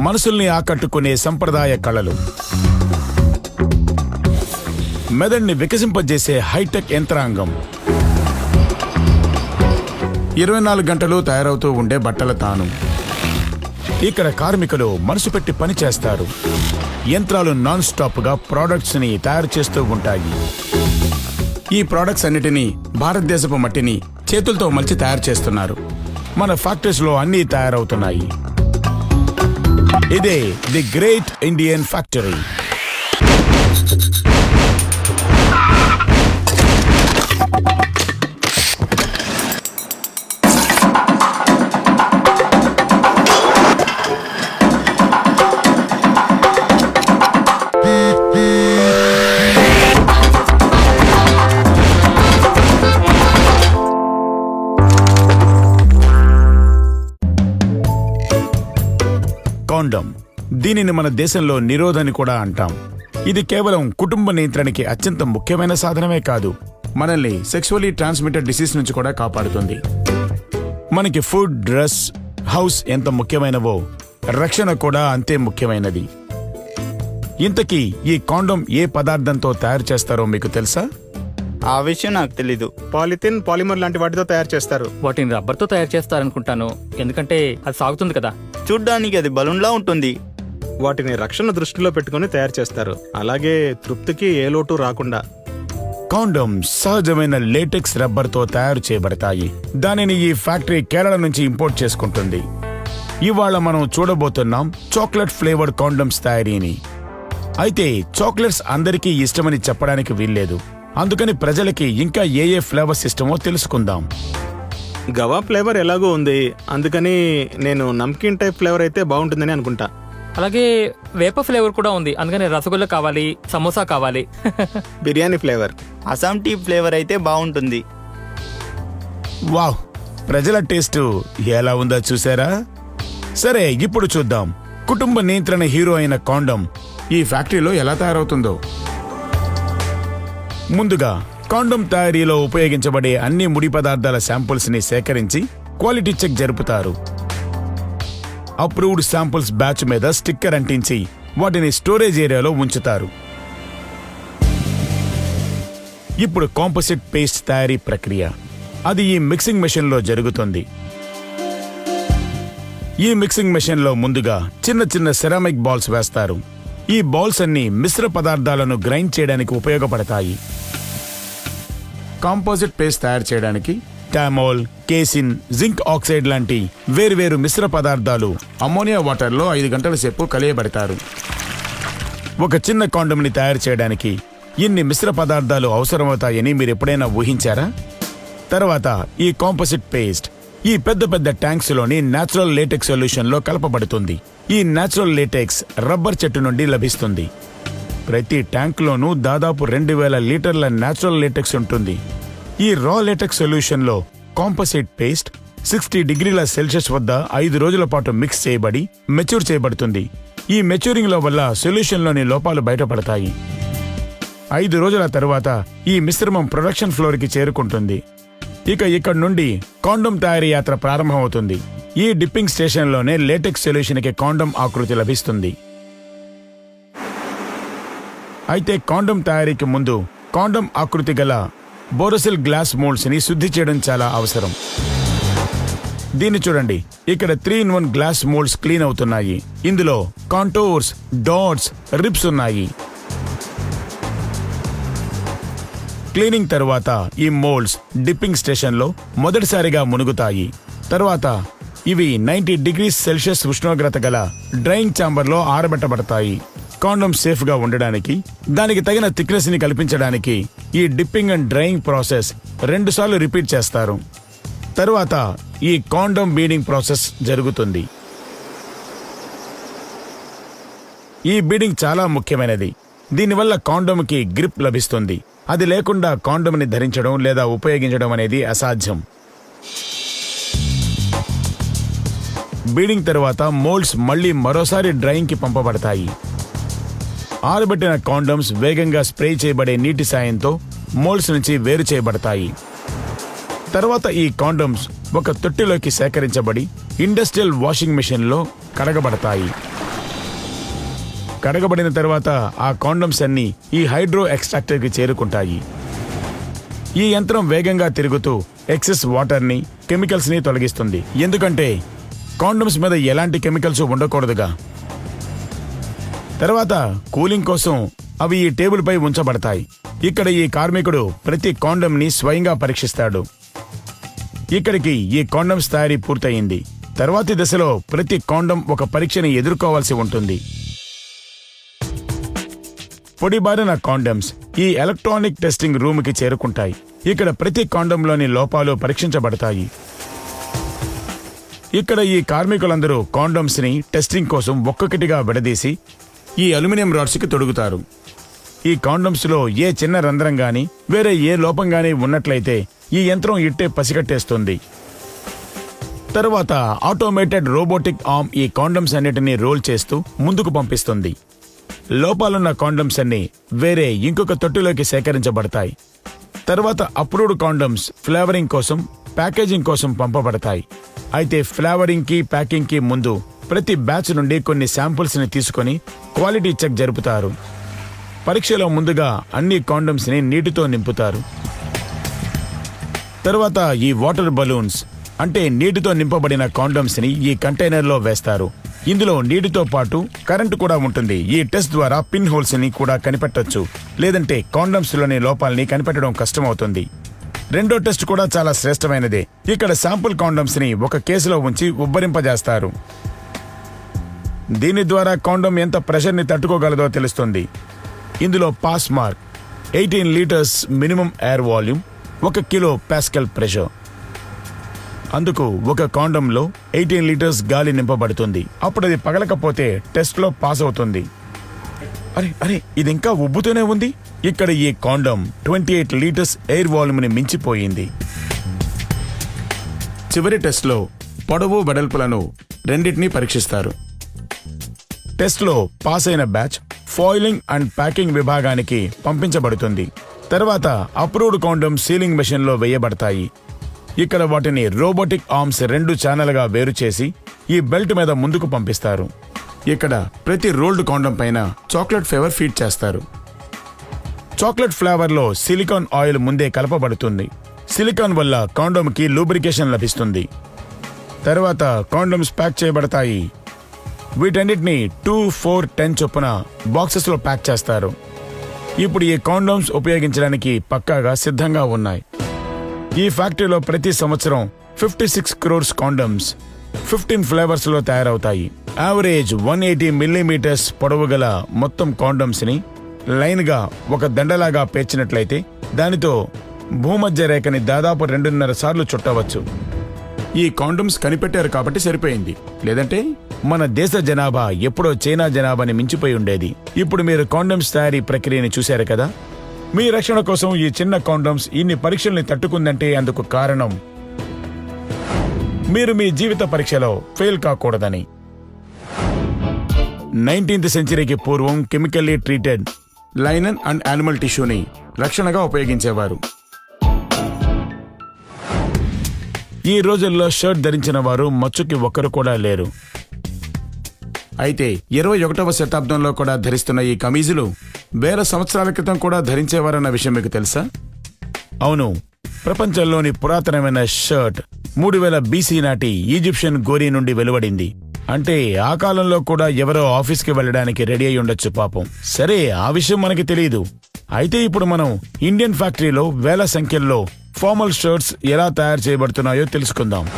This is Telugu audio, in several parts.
మనసుల్ని ఆకట్టుకునే సంప్రదాయ కళలు. మెదడుని వికసింపజేసే హైటెక్ యంత్రాంగం. ఇరవై నాలుగు గంటలు తయారవుతూ ఉండే బట్టల తాను. ఇక్కడ కార్మికులు మనసు పెట్టి పని చేస్తారు. యంత్రాలు నాన్ స్టాప్గా ప్రోడక్ట్స్ని తయారు చేస్తూ ఉంటాయి. ఈ ప్రోడక్ట్స్ అన్నిటినీ భారతదేశపు మట్టిని చేతులతో మలిచి తయారు చేస్తున్నారు. మన ఫ్యాక్టరీస్లో అన్నీ తయారవుతున్నాయి. ఇదే ది గ్రేట్ ఇండియన్ ఫ్యాక్టరీ దీనిని మన దేశంలో నిరోధని కూడా అంటాం. ఇది కేవలం కుటుంబ నియంత్రణకి అత్యంత ముఖ్యమైన సాధనమే కాదు మనల్ని సెక్సువలీ ట్రాన్స్మిటెడ్ డిసీజ్ నుంచి కూడా కాపాడుతుంది. మనకి ఫుడ్ డ్రెస్ హౌస్ ఎంత ముఖ్యమైనవో రక్షణ కూడా అంతే ముఖ్యమైనది. ఇంతకీ ఈ కాండం ఏ పదార్థంతో తయారు చేస్తారో మీకు తెలుసా? ఆ విషయం నాకు తెలీదు. పాలిథిన్ పాలిమర్ లాంటి వాటితో తయారు చేస్తారు. వాటిని రబ్బర్తో తయారు చేస్తారనుకుంటాను. ఎందుకంటే అది సాగుతుంది కదా. చూడ్డానికి అది బలూన్లా ఉంటుంది. వాటిని రక్షణ దృష్టిలో పెట్టుకుని తయారు చేస్తారు. అలాగే తృప్తికి ఏ లోటు రాకుండా. కాండం సహజమైన లేటెక్స్ రబ్బర్తో తయారు చేయబడతాయి. దానిని ఈ ఫ్యాక్టరీ కేరళ నుంచి ఇంపోర్ట్ చేసుకుంటుంది. ఇవాళ మనం చూడబోతున్నాం చాక్లెట్ ఫ్లేవర్డ్ కాండమ్స్ తయారీని. అయితే చాక్లెట్స్ అందరికీ ఇష్టమని చెప్పడానికి వీల్లేదు. అందుకని ప్రజలకి ఇంకా ఏ ఏ ఫ్లేవర్స్ ఇష్టమో తెలుసుకుందాం. గవా ఫ్లేవర్ ఎలాగో ఉంది. అందుకని నేను నమ్కీన్ టైప్ ఫ్లేవర్ అయితే బాగుంటుందని అనుకుంటా. అలాగే వేప ఫ్లేవర్ కూడా ఉంది. అందుకని రసగుల్లా కావాలి సమోసా కావాలి. Biryani flavour. Assam tea flavour అయితే బాగుంటుంది. వావ్ ప్రజల టేస్ట్ ఎలా ఉందో చూసారా? సరే ఇప్పుడు చూద్దాం. కుటుంబ నియంత్రణ హీరో అయిన కాండం ఈ ఫ్యాక్టరీలో ఎలా తయారవుతుందో. ముందుగా కాండం తయారీలో ఉపయోగించబడే అన్ని ముడి పదార్థాల శాంపుల్స్ని సేకరించి క్వాలిటీ చెక్ జరుపుతారు. అప్రూవ్డ్ శాంపుల్స్ బ్యాచ్ మీద స్టిక్కర్ అంటించి వాటిని స్టోరేజ్ ఏరియాలో ఉంచుతారు. ఇప్పుడు కాంపోజిట్ పేస్ట్ తయారీ ప్రక్రియ. అది ఈ మిక్సింగ్ మెషిన్లో జరుగుతుంది. ఈ మిక్సింగ్ మెషిన్లో ముందుగా చిన్న చిన్న సెరామిక్ బాల్స్ వేస్తారు. ఈ బాల్స్ అన్ని మిశ్ర పదార్థాలను గ్రైండ్ చేయడానికి ఉపయోగపడతాయి. కాంపోజిట్ పేస్ట్ తయారు చేయడానికి టామోల్ కేసిన్ జింక్ ఆక్సైడ్ లాంటి వేరువేరు మిశ్ర పదార్థాలు అమ్మోనియా వాటర్లో ఐదు గంటల సేపు కలియబడతారు. ఒక చిన్న కాండమ్ని తయారు చేయడానికి ఇన్ని మిశ్ర పదార్థాలు అవసరమవుతాయని మీరు ఎప్పుడైనా ఊహించారా? తర్వాత ఈ కాంపోజిట్ పేస్ట్ ఈ పెద్ద పెద్ద ట్యాంక్స్లోని న్యాచురల్ నేచురల్ లేటెక్స్ సొల్యూషన్లో కలపబడుతుంది. ఈ నేచురల్ లేటెక్స్ రబ్బర్ చెట్టు నుండి లభిస్తుంది. ప్రతి ట్యాంక్లోనూ దాదాపు రెండు వేల లీటర్ల న్యాచురల్ లేటెక్స్ ఉంటుంది. ఈ రా లేటెక్స్ సొల్యూషన్లో పేస్ట్ సిక్స్టీ డిగ్రీల సెల్సియస్ వద్ద ఐదు రోజుల పాటు మిక్స్ చేయబడి మెచ్యూర్ చేయబడుతుంది. ఈ మెచ్యూరింగ్లో వల్ల సొల్యూషన్లోని లోపాలు బయటపడతాయి. ఐదు రోజుల తరువాత ఈ మిశ్రమం ప్రొడక్షన్ ఫ్లోర్కి చేరుకుంటుంది. ఇక ఇక్కడ నుండి కాండం తయారీ యాత్ర ప్రారంభమవుతుంది. ఈ డిప్పింగ్ స్టేషన్లోనే లేటెక్స్ సొల్యూషన్కి కాండం ఆకృతి లభిస్తుంది. అయితే కాండం తయారీకి ముందు కాండం ఆకృతి గల బోరోసిల్ గ్లాస్ మోల్డ్స్ని శుద్ధి చేయడం చాలా అవసరం. దీన్ని చూడండి. ఇక్కడ three in one glass moulds clean అవుతున్నాయి. ఇందులో కాంటోర్స్ డాట్స్ రిప్స్ ఉన్నాయి. క్లీనింగ్ తర్వాత ఈ మోల్డ్స్ డిప్పింగ్ స్టేషన్లో మొదటిసారిగా మునుగుతాయి. తర్వాత ఇవి నైంటీ డిగ్రీస్ సెల్సియస్ ఉష్ణోగ్రత గల డ్రైయింగ్ ఛాంబర్లో ఆరబెట్టబడతాయి. కాండోమ్ సేఫ్గా ఉండడానికి దానికి తగిన థిక్నెస్ని కల్పించడానికి ఈ డిప్పింగ్ అండ్ డ్రైయింగ్ ప్రాసెస్ రెండుసార్లు రిపీట్ చేస్తారు. తరువాత ఈ కాండోమ్ బీడింగ్ ప్రాసెస్ జరుగుతుంది. ఈ బీడింగ్ చాలా ముఖ్యమైనది. దీనివల్ల కాండోమ్కి గ్రిప్ లభిస్తుంది. అది లేకుండా కాండోమ్ని ధరించడం లేదా ఉపయోగించడం అనేది అసాధ్యం. బీడింగ్ తర్వాత మోల్డ్స్ మళ్ళీ మరోసారి డ్రైయింగ్కి పంపబడతాయి. ఆరబెట్టిన కాండోమ్స్ వేగంగా స్ప్రే చేయబడే నీటి సాయంతో మోల్స్ నుంచి వేరు చేయబడతాయి. తర్వాత ఈ కాండోమ్స్ ఒక తొట్టిలోకి సేకరించబడి ఇండస్ట్రియల్ వాషింగ్ మెషిన్లో కడగబడతాయి. కడగబడిన తర్వాత ఆ కాండమ్స్ అన్ని ఈ హైడ్రో ఎక్స్ట్రాక్టర్కి చేరుకుంటాయి. ఈ యంత్రం వేగంగా తిరుగుతూ ఎక్సెస్ వాటర్ని కెమికల్స్ని తొలగిస్తుంది. ఎందుకంటే కాండమ్స్ మీద ఎలాంటి కెమికల్స్ ఉండకూడదుగా. తర్వాత కూలింగ్ కోసం అవి ఈ టేబుల్ పై ఉంచబడతాయి. ఇక్కడ ఈ కార్మికుడు ప్రతి కాండంని స్వయంగా పరీక్షిస్తాడు. ఇక్కడికి ఈ కాండమ్స్ తయారీ పూర్తయింది. తర్వాతి దశలో ప్రతి కాండం ఒక పరీక్షని ఎదుర్కోవాల్సి ఉంటుంది. పొడిబారిన కాండమ్స్ ఈ ఎలక్ట్రానిక్ టెస్టింగ్ రూమ్కి చేరుకుంటాయి. ఇక్కడ ప్రతి కాండంలోని లోపాలు పరీక్షించబడతాయి. ఇక్కడ ఈ కార్మికులందరూ కాండమ్స్ని టెస్టింగ్ కోసం ఒక్కొక్కటిగా విడదీసి ఈ అల్యూమినియం రాడ్స్కి తొడుగుతారు. ఈ కాండమ్స్లో ఏ చిన్న రంధ్రం గాని వేరే ఏ లోపం గాని ఉన్నట్లయితే ఈ యంత్రం ఇట్టే పసిగట్టేస్తుంది. తర్వాత ఆటోమేటెడ్ రోబోటిక్ ఆర్మ్ ఈ కాండమ్స్ అన్నిటినీ రోల్ చేస్తూ ముందుకు పంపిస్తుంది. లోపాలున్న కాండమ్స్ అన్ని వేరే ఇంకొక తొట్టులోకి సేకరించబడతాయి. తర్వాత అప్రూవ్డ్ కాండమ్స్ ఫ్లేవరింగ్ కోసం ప్యాకేజింగ్ కోసం పంపబడతాయి. అయితే ఫ్లేవరింగ్కి ప్యాకింగ్కి ముందు ప్రతి బ్యాచ్ నుండి కొన్ని శాంపుల్స్ని తీసుకొని క్వాలిటీ చెక్ జరుపుతారు. పరీక్షలో ముందుగా అన్ని కాండమ్స్ని నీటితో నింపుతారు. తర్వాత ఈ వాటర్ బలూన్స్ అంటే నీటితో నింపబడిన కాండమ్స్ని ఈ కంటైనర్లో వేస్తారు. ఇందులో నీటితో పాటు కరెంటు కూడా ఉంటుంది. ఈ టెస్ట్ ద్వారా పిన్ హోల్స్ని కూడా కనిపెట్టొచ్చు. లేదంటే కాండమ్స్లోని లోపాలని కనిపెట్టడం కష్టమవుతుంది. రెండో టెస్ట్ కూడా చాలా శ్రేష్టమైనదే. ఇక్కడ శాంపుల్ కాండమ్స్ని ఒక కేసులో ఉంచి ఉబ్బరింపజేస్తారు. దీని ద్వారా కాండమ్ ఎంత ప్రెషర్ని తట్టుకోగలదో తెలుస్తుంది. ఇందులో pass mark eighteen litres minimum air volume ఒక కిలో పాస్కల్ ప్రెషర్. అందుకు ఒక కాండంలో ఎయిటీన్ లీటర్స్ గాలి నింపబడుతుంది. అప్పుడు అది పగలకపోతే టెస్ట్లో పాస్ అవుతుంది. అరే అరే ఇది ఇంకా ఉబ్బుతూనే ఉంది. ఇక్కడ ఈ condom twenty eight litres air వాల్యూమ్ని మించిపోయింది. చివరి టెస్ట్లో పొడవు వెడల్పులను రెండింటినీ పరీక్షిస్తారు. టెస్ట్లో పాస్ అయిన బ్యాచ్ ఫాయిలింగ్ అండ్ ప్యాకింగ్ విభాగానికి పంపించబడుతుంది. తర్వాత అప్రూవ్డ్ కాండోమ్ సీలింగ్ మెషిన్లో వేయబడతాయి. ఇక్కడ వాటిని రోబోటిక్ ఆర్మ్స్ రెండు ఛానల్గా వేరు చేసి ఈ బెల్ట్ మీద ముందుకు పంపిస్తారు. ఇక్కడ ప్రతి రోల్డ్ కాండం పైన చాక్లెట్ ఫ్లేవర్ ఫీడ్ చేస్తారు. చాక్లెట్ ఫ్లేవర్లో సిలికాన్ ఆయిల్ ముందే కలపబడుతుంది. సిలికాన్ వల్ల కాండోమ్కి లూబ్రికేషన్ లభిస్తుంది. తర్వాత కాండోమ్స్ ప్యాక్ చేయబడతాయి. వీటన్నిటిని టూ ఫోర్ టెన్ చొప్పున బాక్సెస్లో ప్యాక్ చేస్తారు. ఇప్పుడు ఈ కాండోమ్స్ ఉపయోగించడానికి పక్కాగా సిద్ధంగా ఉన్నాయి. ఈ ఫ్యాక్టరీలో ప్రతి సంవత్సరం fifty six crores condoms fifteen ఫ్లేవర్స్లో తయారవుతాయి. యావరేజ్ వన్ ఎయిటీ మిల్లీమీటర్స్ పొడవు గల మొత్తం కాండమ్స్ని లైన్గా ఒక దండలాగా పేర్చినట్లయితే దానితో భూమధ్య రేఖని దాదాపు రెండున్నర సార్లు చుట్టవచ్చు. ఈ కాండమ్స్ కనిపెట్టారు కాబట్టి సరిపోయింది. లేదంటే మన దేశ జనాభా ఎప్పుడో చైనా జనాభాని మించిపోయి ఉండేది. ఇప్పుడు మీరు కాండమ్స్ తయారీ ప్రక్రియని చూశారు కదా? మీ రక్షణ కోసం ఈ చిన్న కాండమ్స్ ఇన్ని పరీక్షల్ని తట్టుకుందంటే అందుకు కారణం. మీరు మీ జీవిత పరీక్షలో ఫెయిల్ కాకూడదని. నైన్టీన్త్ సెంచరీకి పూర్వం chemically treated linen and animal టిష్యూని రక్షణగా ఉపయోగించేవారు. ఈ రోజుల్లో షర్ట్ ధరించిన వారు మచ్చుకి ఒక్కరు కూడా లేరు. అయితే ఇరవై ఒకటవ శతాబ్దంలో కూడా ధరిస్తున్న ఈ కమీజులు వేల సంవత్సరాల క్రితం కూడా ధరించేవారన్న విషయం మీకు తెలుసా? అవును. ప్రపంచంలోని పురాతనమైన షర్ట్ మూడు వేల బీసీ నాటి ఈజిప్షియన్ గోరీ నుండి వెలువడింది. అంటే ఆ కాలంలో కూడా ఎవరో ఆఫీస్కి వెళ్ళడానికి రెడీ అయి ఉండొచ్చు పాపం. సరే ఆ విషయం మనకి తెలియదు అయితే ఇప్పుడు మనం ఇండియన్ ఫ్యాక్టరీలో వేల సంఖ్యల్లో ఫార్మల్ షర్ట్స్ ఎలా తయారు చేయబడుతున్నాయో తెలుసుకుందాం.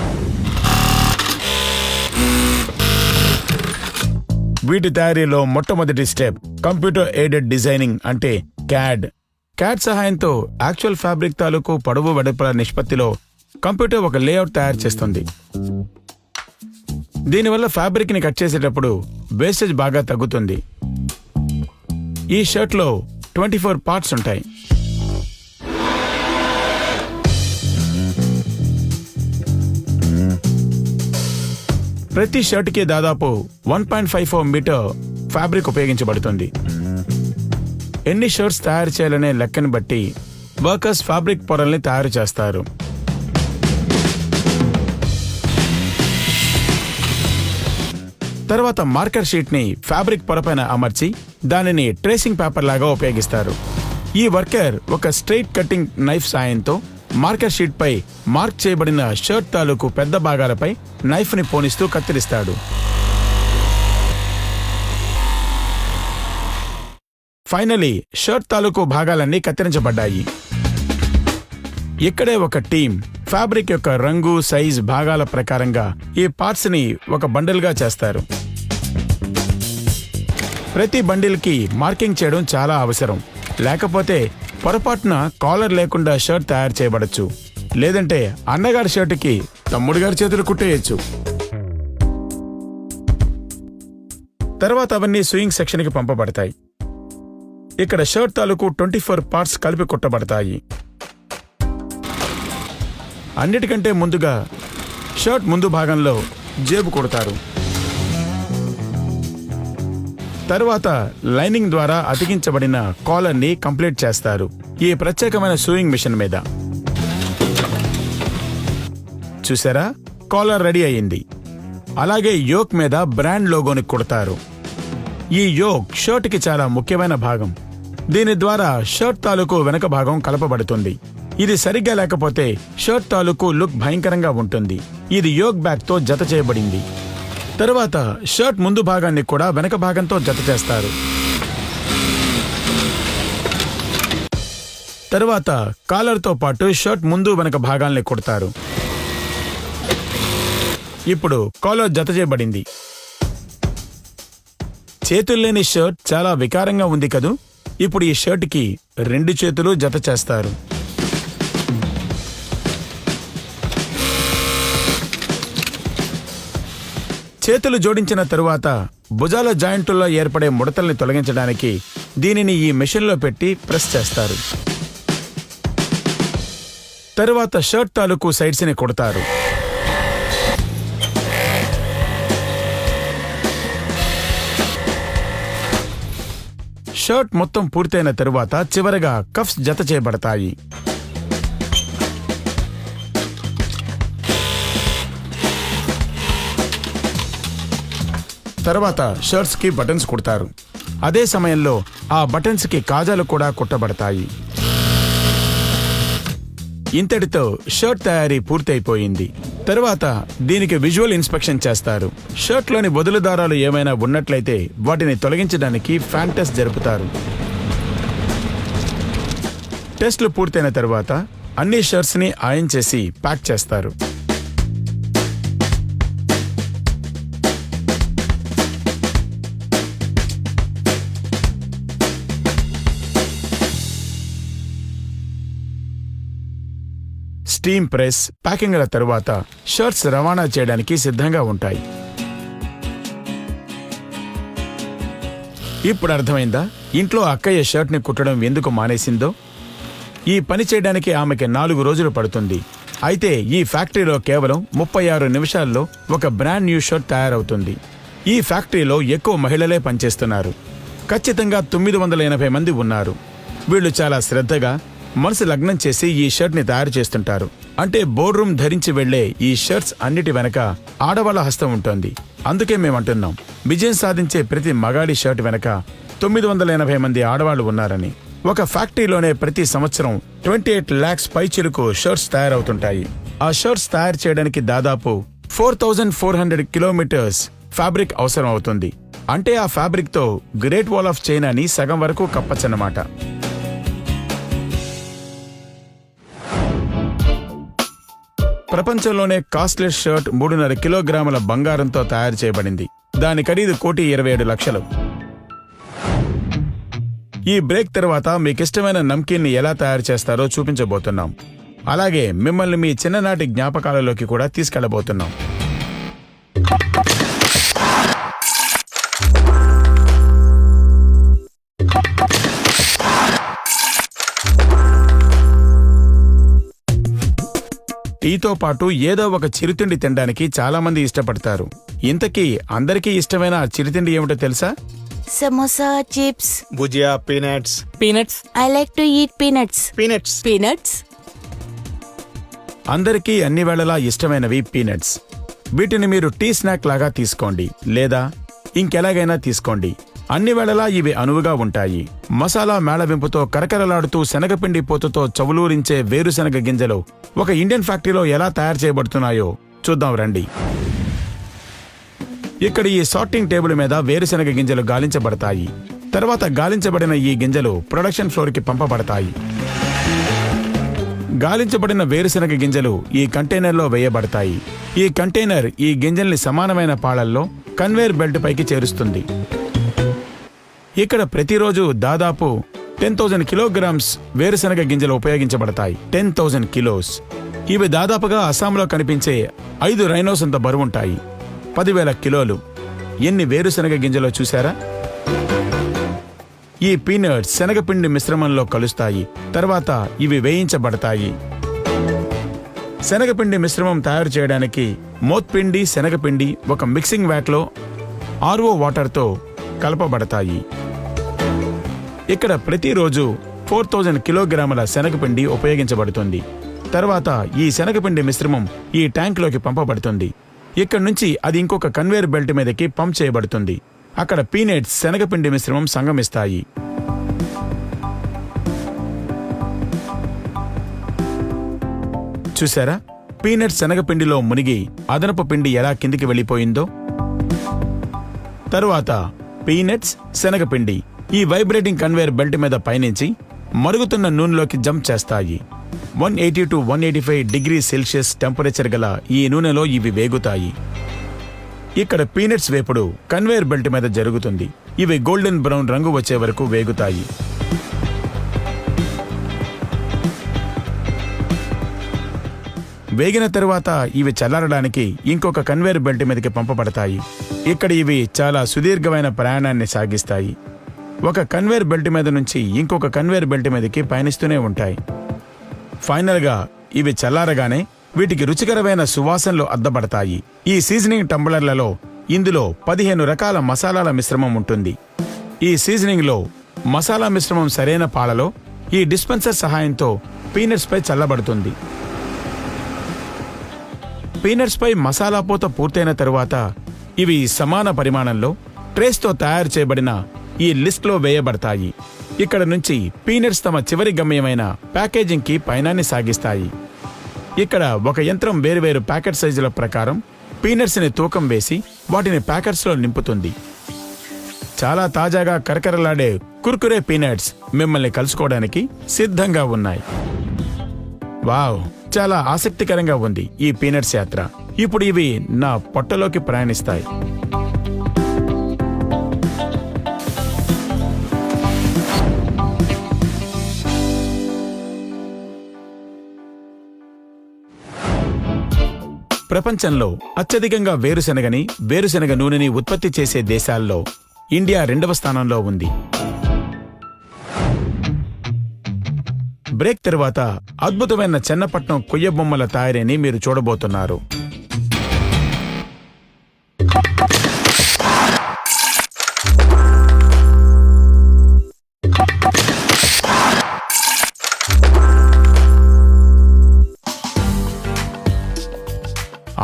వీటి తయారీలో మొట్టమొదటి స్టెప్ కంప్యూటర్ ఎయిడెడ్ డిజైనింగ్ అంటే క్యాడ్. క్యాడ్ సహాయంతో యాక్చువల్ ఫ్యాబ్రిక్ తాలూకు పొడవు వెడపల నిష్పత్తిలో కంప్యూటర్ ఒక లేఅవుట్ తయారు చేస్తుంది. దీనివల్ల ఫ్యాబ్రిక్ని కట్ చేసేటప్పుడు వేస్టేజ్ బాగా తగ్గుతుంది. ఈ షర్ట్లో ట్వంటీ ఫోర్ పార్ట్స్ ఉంటాయి. ప్రతి షర్ట్కి దాదాపు one point five four metre fabric ఉపయోగించబడుతుంది. ఎన్ని షర్ట్స్ తయారు చేయాలనే లెక్కను బట్టి వర్కర్స్ ఫ్యాబ్రిక్ పొరల్ని తయారు చేస్తారు. తర్వాత మార్కర్ షీట్ని ఫ్యాబ్రిక్ పొరపైన అమర్చి దానిని ట్రేసింగ్ పేపర్ లాగా ఉపయోగిస్తారు. ఈ వర్కర్ ఒక స్ట్రైట్ కటింగ్ నైఫ్ సాయంతో మార్కెట్ షీట్ పై మార్క్ చేయబడిన షర్ట్ తాలూకు పెద్ద భాగాలపై నైఫ్ని పోనిస్తూ కత్తిరిస్తాడు. ఫైనలీ షర్ట్ తాలూకు భాగాలన్నీ కత్తిరించబడ్డాయి. ఇక్కడే ఒక టీం ఫ్యాబ్రిక్ యొక్క రంగు సైజ్ భాగాల ప్రకారంగా ఈ పార్ట్స్ని ఒక బండిల్గా చేస్తారు. ప్రతి బండిల్కి మార్కింగ్ చేయడం చాలా అవసరం. లేకపోతే పొరపాటున కాలర్ లేకుండా షర్ట్ తయారు చేయబడచ్చు. లేదంటే అన్నగారి షర్టుకి తమ్ముడు గారి చేతులు కుట్టేయచ్చు. తర్వాత అవన్నీ స్వింగ్ సెక్షన్కి పంపబడతాయి. ఇక్కడ షర్ట్ తాలూకు ట్వంటీ ఫోర్ పార్ట్స్ కలిపి కుట్టబడతాయి. అన్నిటికంటే ముందుగా షర్ట్ ముందు భాగంలో జేబు కొడతారు. తరువాత లైనింగ్ ద్వారా అతికించబడిన కాలర్ని కంప్లీట్ చేస్తారు. ఈ ప్రత్యేకమైన సూయింగ్ మిషన్ మీద. చూసారా? కాలర్ రెడీ అయింది అలాగే యోక్ మీద బ్రాండ్ లోగోని కుడతారు. ఈ యోక్ షర్ట్కి చాలా ముఖ్యమైన భాగం. దీని ద్వారా షర్ట్ తాలూకు వెనక భాగం కలపబడుతుంది. ఇది సరిగ్గా లేకపోతే షర్ట్ తాలూకు లుక్ భయంకరంగా ఉంటుంది. ఇది యోగ్ బ్యాగ్తో జత చేయబడింది. తరువాత షర్ట్ ముందు భాగాన్ని కూడా వెనక భాగంతో జత చేస్తారు. తరువాత కాలర్తో పాటు షర్ట్ ముందు వెనక భాగాల్ని కుడతారు. ఇప్పుడు కాలర్ జత చేయబడింది. చేతులు లేని షర్ట్ చాలా వికారంగా ఉంది కదూ? ఇప్పుడు ఈ షర్ట్కి రెండు చేతులు జత చేస్తారు. చేతులు జోడించిన తరువాత భుజాల జాయింట్లో ఏర్పడే ముడతల్ని తొలగించడానికి దీనిని ఈ మెషిన్లో పెట్టి ప్రెస్ చేస్తారు. తరువాత షర్ట్ తాలూకు సైడ్స్ని కొడతారు. షర్ట్ మొత్తం పూర్తయిన తరువాత చివరగా కఫ్స్ జత చేయబడతాయి. తర్వాత షర్ట్స్కి బటన్స్ కుడతారు. అదే సమయంలో ఆ బటన్స్కి కాజాలు కూడా కుట్టబడతాయి. ఇంతటితో షర్ట్ తయారీ పూర్తయిపోయింది. తర్వాత దీనికి విజువల్ ఇన్స్పెక్షన్ చేస్తారు. షర్ట్లోని బదులు దారాలు ఏమైనా ఉన్నట్లయితే వాటిని తొలగించడానికి ఫ్యాన్ టెస్ట్ జరుపుతారు. టెస్ట్లు పూర్తయిన తర్వాత అన్ని షర్ట్స్ని ఆయన్ చేసి ప్యాక్ చేస్తారు. స్టీమ్ ప్రెస్ ప్యాకింగ్ల తరువాత షర్ట్స్ రవాణా చేయడానికి సిద్ధంగా ఉంటాయి. ఇప్పుడు అర్థమైందా? ఇంట్లో అక్కయ్య షర్ట్ని కుట్టడం ఎందుకు మానేసిందో? ఈ పని చేయడానికి ఆమెకి నాలుగు రోజులు పడుతుంది. అయితే ఈ ఫ్యాక్టరీలో కేవలం ముప్పై ఆరు నిమిషాల్లో ఒక బ్రాండ్ న్యూ షర్ట్ తయారవుతుంది. ఈ ఫ్యాక్టరీలో ఎక్కువ మహిళలే పనిచేస్తున్నారు. ఖచ్చితంగా తొమ్మిది వందల ఎనభై మంది ఉన్నారు. వీళ్ళు చాలా శ్రద్ధగా మనసు లగ్నం చేసి ఈ షర్ట్ని తయారు చేస్తుంటారు. అంటే బోర్డ్ రూమ్ ధరించి వెళ్ళే ఈ షర్ట్స్ అన్నిటి వెనక ఆడవాళ్ళ హస్తం ఉంటుంది. అందుకే మేము అంటున్నాం విజయం సాధించే ప్రతి మగాడి షర్ట్ వెనక తొమ్మిది వందల ఎనభై మంది ఆడవాళ్ళు ఉన్నారని. ఒక ఫ్యాక్టరీలోనే ప్రతి సంవత్సరం ట్వంటీ ఎయిట్ ల్యాక్స్ పైచిలుకు షర్ట్స్ తయారవుతుంటాయి. ఆ షర్ట్స్ తయారు చేయడానికి దాదాపు four thousand four hundred kilometres fabric అవసరం అవుతుంది అంటే ఆ ఫ్యాబ్రిక్తో గ్రేట్ వాల్ ఆఫ్ చైనాని సగం వరకు కప్పచ్చన్నమాట. ప్రపంచంలోనే కాస్ట్లెస్ షర్ట్ మూడున్నర కిలోగ్రాముల బంగారంతో తయారు చేయబడింది. దాని ఖరీదు కోటి ఇరవై ఏడు లక్షలు. ఈ బ్రేక్ తర్వాత మీకు ఇష్టమైన నమ్కీన్ని ఎలా తయారు చేస్తారో చూపించబోతున్నాం. అలాగే మిమ్మల్ని మీ చిన్ననాటి జ్ఞాపకాలలోకి కూడా తీసుకెళ్ళబోతున్నాం. టీతో పాటు ఏదో ఒక చిరుతిండి తినడానికి చాలా మంది ఇష్టపడతారు. ఇంతకీ అందరికీ ఇష్టమైన ఆ చిరుతిండి ఏమిటో తెలుసా? Samosa chips. Bhujia peanuts. Peanuts. I like to eat peanuts. Peanuts. Peanuts? అందరికీ అన్ని వేళలా ఇష్టమైనవి పీనట్స్. వీటిని మీరు టీ స్నాక్ లాగా తీసుకోండి. లేదా ఇంకెలాగైనా తీసుకోండి. అన్ని వేళలా ఇవి అనువుగా ఉంటాయి. మసాలా మేళవింపుతో కరకరలాడుతూ శనగపిండి పోతుతో చవులూరించే వేరుశనగ గింజలు ఒక ఇండియన్ ఫ్యాక్టరీలో ఎలా తయారు చేయబడుతున్నాయో చూద్దాం రండి. ఇక్కడ ఈ సార్టింగ్ టేబుల్ మీద వేరుశనగ గింజలు గాలించబడతాయి. తర్వాత గాలించబడిన ఈ గింజలు ప్రొడక్షన్ ఫ్లోర్కి పంపబడతాయి. గాలించబడిన వేరుశనగ గింజలు ఈ కంటైనర్లో వేయబడతాయి. ఈ కంటైనర్ ఈ గింజల్ని సమానమైన పాళల్లో కన్వేర్ బెల్ట్ పైకి చేరుస్తుంది. ఇక్కడ ప్రతిరోజు దాదాపు టెన్ థౌజండ్ కిలోగ్రామ్స్ వేరుశనగ గింజలు ఉపయోగించబడతాయి. టెన్ థౌజండ్ కిలోస్ ఇవి దాదాపుగా అస్సాంలో కనిపించే ఐదు రైనోస్ అంత బరువుంటాయి. పదివేల కిలోలు. ఎన్ని వేరుశనగ గింజలో చూశారా? ఈ పీనట్స్ శనగపిండి మిశ్రమంలో కలుస్తాయి. తర్వాత ఇవి వేయించబడతాయి. శనగపిండి మిశ్రమం తయారు చేయడానికి మోత్పిండి శనగపిండి ఒక మిక్సింగ్ వ్యాట్లో ఆర్ఓ వాటర్తో కలపబడతాయి. ఇక్కడ ప్రతిరోజు ఫోర్ థౌజండ్ కిలోగ్రాముల శనగపిండి ఉపయోగించబడుతుంది. తర్వాత ఈ శనగపిండి మిశ్రమం ఈ ట్యాంక్లోకి పంపబడుతుంది. ఇక్కడ నుంచి అది ఇంకొక కన్వేర్ బెల్ట్ మీదకి పంప్ చేయబడుతుంది. అక్కడ పీనట్స్ శనగపిండి మిశ్రమం సంగమిస్తాయి. చూసారా పీనట్ శనగపిండిలో మునిగి అదనపు పిండి ఎలా కిందికి వెళ్ళిపోయిందో? తరువాత పీనట్స్ శనగపిండి. ఈ వైబ్రేటింగ్ కన్వేర్ బెల్ట్ మీద పయనించి మరుగుతున్న నూనెలోకి జంప్ చేస్తాయి. One eighty to one eighty five degree Celsius temperature గల ఈ నూనెలో ఇవి వేగుతాయి. ఇక్కడ పీనట్స్ వేపుడు కన్వేయర్ బెల్ట్ మీద జరుగుతుంది. ఇవి గోల్డెన్ బ్రౌన్ రంగు వచ్చే వరకు వేగుతాయి. వేగిన తరువాత ఇవి చల్లారడానికి ఇంకొక కన్వేయర్ బెల్ట్ మీదకి పంపబడతాయి. ఇక్కడ ఇవి చాలా సుదీర్ఘమైన ప్రయాణాన్ని సాగిస్తాయి. ఒక కన్వేర్ బెల్ట్ మీద నుంచి ఇంకొక కన్వేర్ బెల్ట్ మీదకి పయనిస్తూనే ఉంటాయి. ఫైనల్గా ఇవి చల్లారగానే వీటికి రుచికరమైన సువాసనలు అద్దబడతాయి. ఈ సీజనింగ్ టంబ్లర్లలో ఇందులో పదిహేను రకాల మసాలాల మిశ్రమం ఉంటుంది. ఈ సీజనింగ్లో మసాలా మిశ్రమం సరైన పాలలో ఈ డిస్పెన్సర్ సహాయంతో పీనట్స్పై చల్లబడుతుంది. పీనట్స్పై మసాలా పూత పూర్తయిన తరువాత ఇవి సమాన పరిమాణంలో ట్రేస్తో తయారు చేయబడిన ఈ లిస్ట్లో వేయబడతాయి. ఇక్కడ నుంచి పీనట్స్ తమ చివరి గమ్యమైన ప్యాకేజింగ్కి పయనాన్ని సాగిస్తాయి. ఇక్కడ ఒక యంత్రం వేరువేరు ప్యాకెట్ సైజుల ప్రకారం పీనట్స్ని తూకం వేసి వాటిని ప్యాకెట్స్లో నింపుతుంది. చాలా తాజాగా కరకరలాడే కుర్కురే పీనట్స్ మిమ్మల్ని కలుసుకోవడానికి సిద్ధంగా ఉన్నాయి. వావ్! చాలా ఆసక్తికరంగా ఉంది ఈ పీనట్స్ యాత్ర. ఇప్పుడు ఇవి నా పొట్టలోకి ప్రయాణిస్తాయి. ప్రపంచంలో అత్యధికంగా వేరుశెనగని వేరుశెనగ నూనెని ఉత్పత్తి చేసే దేశాల్లో ఇండియా రెండవ స్థానంలో ఉంది. బ్రేక్ తర్వాత అద్భుతమైన చెన్నపట్నం కొయ్య బొమ్మల తయారీని మీరు చూడబోతున్నారు.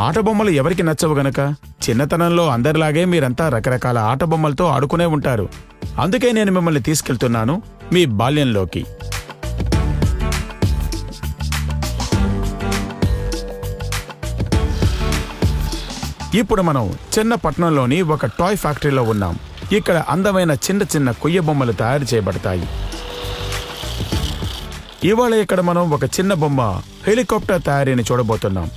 ఆట బొమ్మలు ఎవరికి నచ్చవు గనక? చిన్నతనంలో అందరిలాగే మీరంతా రకరకాల ఆట బొమ్మలతో ఆడుకునే ఉంటారు. అందుకే నేను మిమ్మల్ని తీసుకెళ్తున్నాను మీ బాల్యంలోకి. ఇప్పుడు మనం చిన్న పట్టణంలోని ఒక టాయ్ ఫ్యాక్టరీలో ఉన్నాం. ఇక్కడ అందమైన చిన్న చిన్న కొయ్య బొమ్మలు తయారు చేయబడతాయి. ఇవాళ ఇక్కడ మనం ఒక చిన్న బొమ్మ హెలికాప్టర్ తయారీని చూడబోతున్నాం.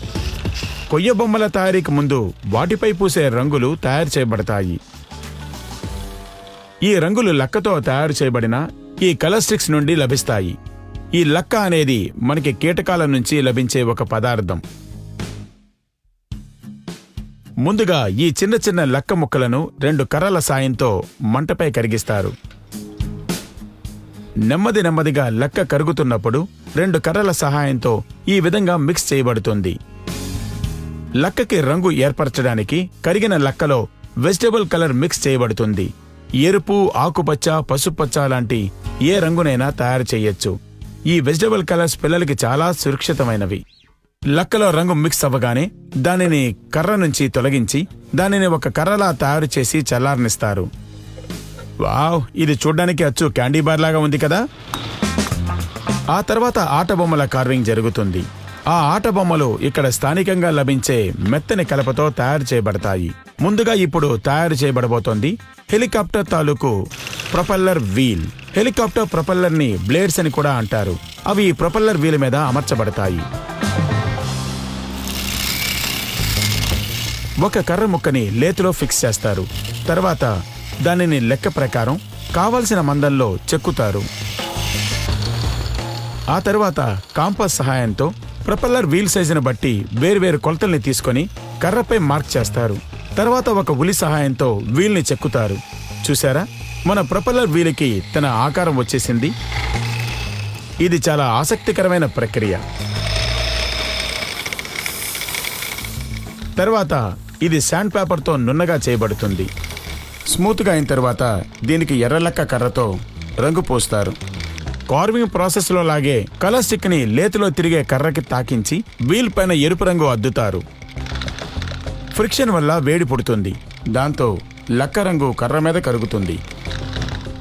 కొయ్య బొమ్మల తయారీకి ముందు వాటిపై పూసే రంగులు తయారు చేయబడతాయి. ఈ రంగులు లక్కతో తయారు చేయబడిన ఈ కలర్ స్టిక్స్ నుండి లభిస్తాయి. ఈ లక్క అనేది మనకి కీటకాల నుంచి లభించే ఒక పదార్థం. ముందుగా ఈ చిన్న చిన్న లక్క ముక్కలను రెండు కర్రల సాయంతో మంటపై కరిగిస్తారు. నెమ్మది నెమ్మదిగా లక్క కరుగుతున్నప్పుడు రెండు కర్రల సహాయంతో ఈ విధంగా మిక్స్ చేయబడుతుంది. లక్కకి రంగు ఏర్పరచడానికి కరిగిన లక్కలో వెజిటబుల్ కలర్ మిక్స్ చేయబడుతుంది. ఎరుపు ఆకుపచ్చ పసుపచ్చ లాంటి ఏ రంగునైనా తయారు చేయొచ్చు. ఈ వెజిటబుల్ కలర్స్ పిల్లలకి చాలా సురక్షితమైనవి. లక్కలో రంగు మిక్స్ అవ్వగానే దానిని కర్ర నుంచి తొలగించి దానిని ఒక కర్రలా తయారు చేసి చల్లారనిస్తారు. వావ్! ఇది చూడ్డానికి అచ్చు క్యాండీ బార్ లాగా ఉంది కదా? ఆ తర్వాత ఆట బొమ్మల కార్వింగ్ జరుగుతుంది. ఆ ఆట బొమ్మలు ఇక్కడ స్థానికంగా లభించే మెత్తని కలపతో తయారు చేయబడతాయి. ముందుగా ఇప్పుడు తయారు చేయబడబోతోంది హెలికాప్టర్ తాలూకు ప్రొపల్లర్ వీల్. హెలికాప్టర్ ప్రొపల్లర్ని బ్లేడ్స్ అని కూడా అంటారు. అవి ప్రొపల్లర్ వీల్ మీద అమర్చబడతాయి. ఒక కర్ర ముక్కని లేతులో ఫిక్స్ చేస్తారు. తర్వాత దానిని లెక్క ప్రకారం కావలసిన మందంలో చెక్కుతారు. ఆ తర్వాత కాంపస్ సహాయంతో ప్రొపెల్లర్ వీల్ సైజును బట్టి వేర్వేరు కొలతల్ని తీసుకొని కర్రపై మార్క్ చేస్తారు. తర్వాత ఒక ఉలి సహాయంతో వీల్ని చెక్కుతారు. చూసారా మన ప్రొపెల్లర్ వీలుకి తన ఆకారం వచ్చేసింది. ఇది చాలా ఆసక్తికరమైన ప్రక్రియ. తర్వాత ఇది శాండ్ పేపర్తో నున్నగా చేయబడుతుంది. స్మూత్గా అయిన తర్వాత దీనికి ఎర్రలక్క కర్రతో రంగు పోస్తారు. కార్వింగ్ ప్రాసెస్లో లాగే కలర్ స్టిక్ని లేతిలో తిరిగే కర్రకి తాకించి వీల్ పైన ఎరుపు రంగు అద్దుతారు. ఫ్రిక్షన్ వల్ల వేడి పుడుతుంది. దాంతో లక్క రంగు కర్ర మీద కరుగుతుంది.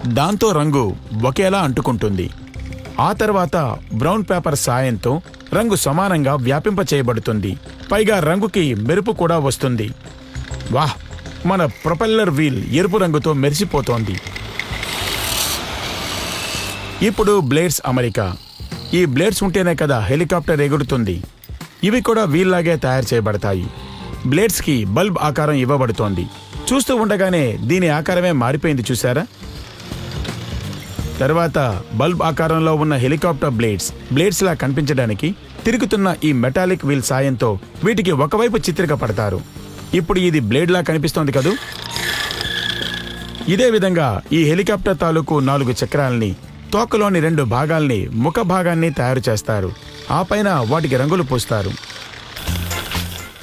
దాంతో రంగు ఒకేలా అంటుకుంటుంది. ఆ తర్వాత బ్రౌన్ పేపర్ సాయంతో రంగు సమానంగా వ్యాపింప చేయబడుతుంది పైగా రంగుకి మెరుపు కూడా వస్తుంది. వాహ్! మన ప్రొపెల్లర్ వీల్ ఎరుపు రంగుతో మెరిసిపోతోంది. ఇప్పుడు బ్లేడ్స్ అమరిక. ఈ బ్లేడ్స్ ఉంటేనే కదా హెలికాప్టర్ ఎగురుతుంది. ఇవి కూడా వీల్లాగే తయారు చేయబడతాయి. బ్లేడ్స్కి బల్బ్ ఆకారం ఇవ్వబడుతోంది. చూస్తూ ఉండగానే దీని ఆకారమే మారిపోయింది చూసారా తర్వాత బల్బ్ ఆకారంలో ఉన్న హెలికాప్టర్ బ్లేడ్స్ బ్లేడ్స్లా కనిపించడానికి తిరుగుతున్న ఈ మెటాలిక్ వీల్ సాయంతో వీటికి ఒకవైపు చిత్రిక పడతారు. ఇప్పుడు ఇది బ్లేడ్లా కనిపిస్తోంది కదూ? ఇదే విధంగా ఈ హెలికాప్టర్ తాలూకు నాలుగు చక్రాల్ని తోకలోని రెండు భాగాల్ని ముఖ భాగాన్ని తయారు చేస్తారు. ఆ పైన వాటికి రంగులు పూస్తారు.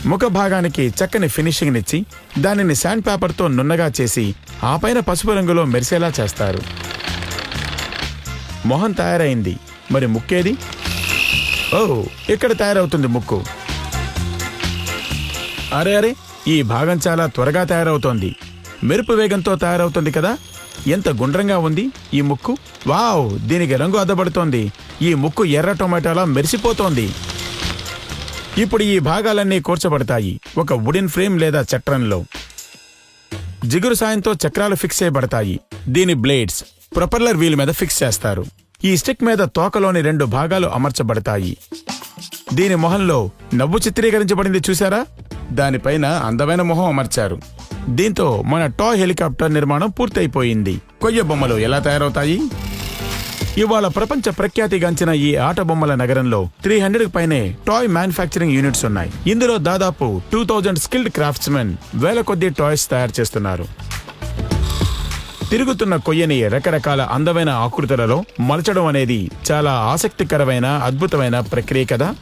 ముఖ భాగానికి చక్కని ఫినిషింగ్నిచ్చి దానిని శాండ్ పేపర్తో నున్నగా చేసి ఆ పైన పసుపు రంగులో మెరిసేలా చేస్తారు. మొహం తయారైంది. మరి ముక్కేది? ఓ ఇక్కడ తయారవుతుంది ముక్కు. అరే అరే ఈ భాగం చాలా త్వరగా తయారవుతోంది. మెరుపు వేగంతో తయారవుతుంది కదా? ఎంత గుండ్రంగా ఉంది ఈ ముక్కు? వావ్ దీనికి రంగు అద్దబడుతోంది. ఈ ముక్కు ఎర్ర టొమాటోలా మెరిసిపోతోంది. ఇప్పుడు ఈ భాగాలన్నీ కూర్చబడతాయి ఒక వుడెన్ ఫ్రేమ్ లేదా చట్రంలో జిగురు సాయంతో చక్రాలు ఫిక్స్ చేయబడతాయి. దీని బ్లేడ్స్ ప్రొపెల్లర్ వీల్ మీద ఫిక్స్ చేస్తారు. ఈ స్టిక్ మీద తోకలోని రెండు భాగాలు అమర్చబడతాయి. దీని మొహంలో నవ్వు చిత్రీకరించబడింది చూసారా దానిపైన అందమైన మొహం అమర్చారు. దీంతో మన టాయ్ హెలికాప్టర్ నిర్మాణం పూర్తయిపోయింది. కొయ్య బొమ్మలు ఎలా తయారవుతాయి? ఇవాళ ప్రపంచ ప్రఖ్యాతిగాంచిన ఈ ఆట బొమ్మల నగరంలో త్రీ హండ్రెడ్ పైనే టాయ్ మ్యానుఫ్యాక్చరింగ్ యూనిట్స్ ఉన్నాయి. ఇందులో దాదాపు టూ థౌజండ్ స్కిల్డ్ క్రాఫ్ట్స్మెన్ వేల కొద్ది టాయ్స్ తయారు చేస్తున్నారు. తిరుగుతున్న కొయ్యని రకరకాల అందమైన ఆకృతులలో మలచడం అనేది చాలా ఆసక్తికరమైన అద్భుతమైన ప్రక్రియ కదా?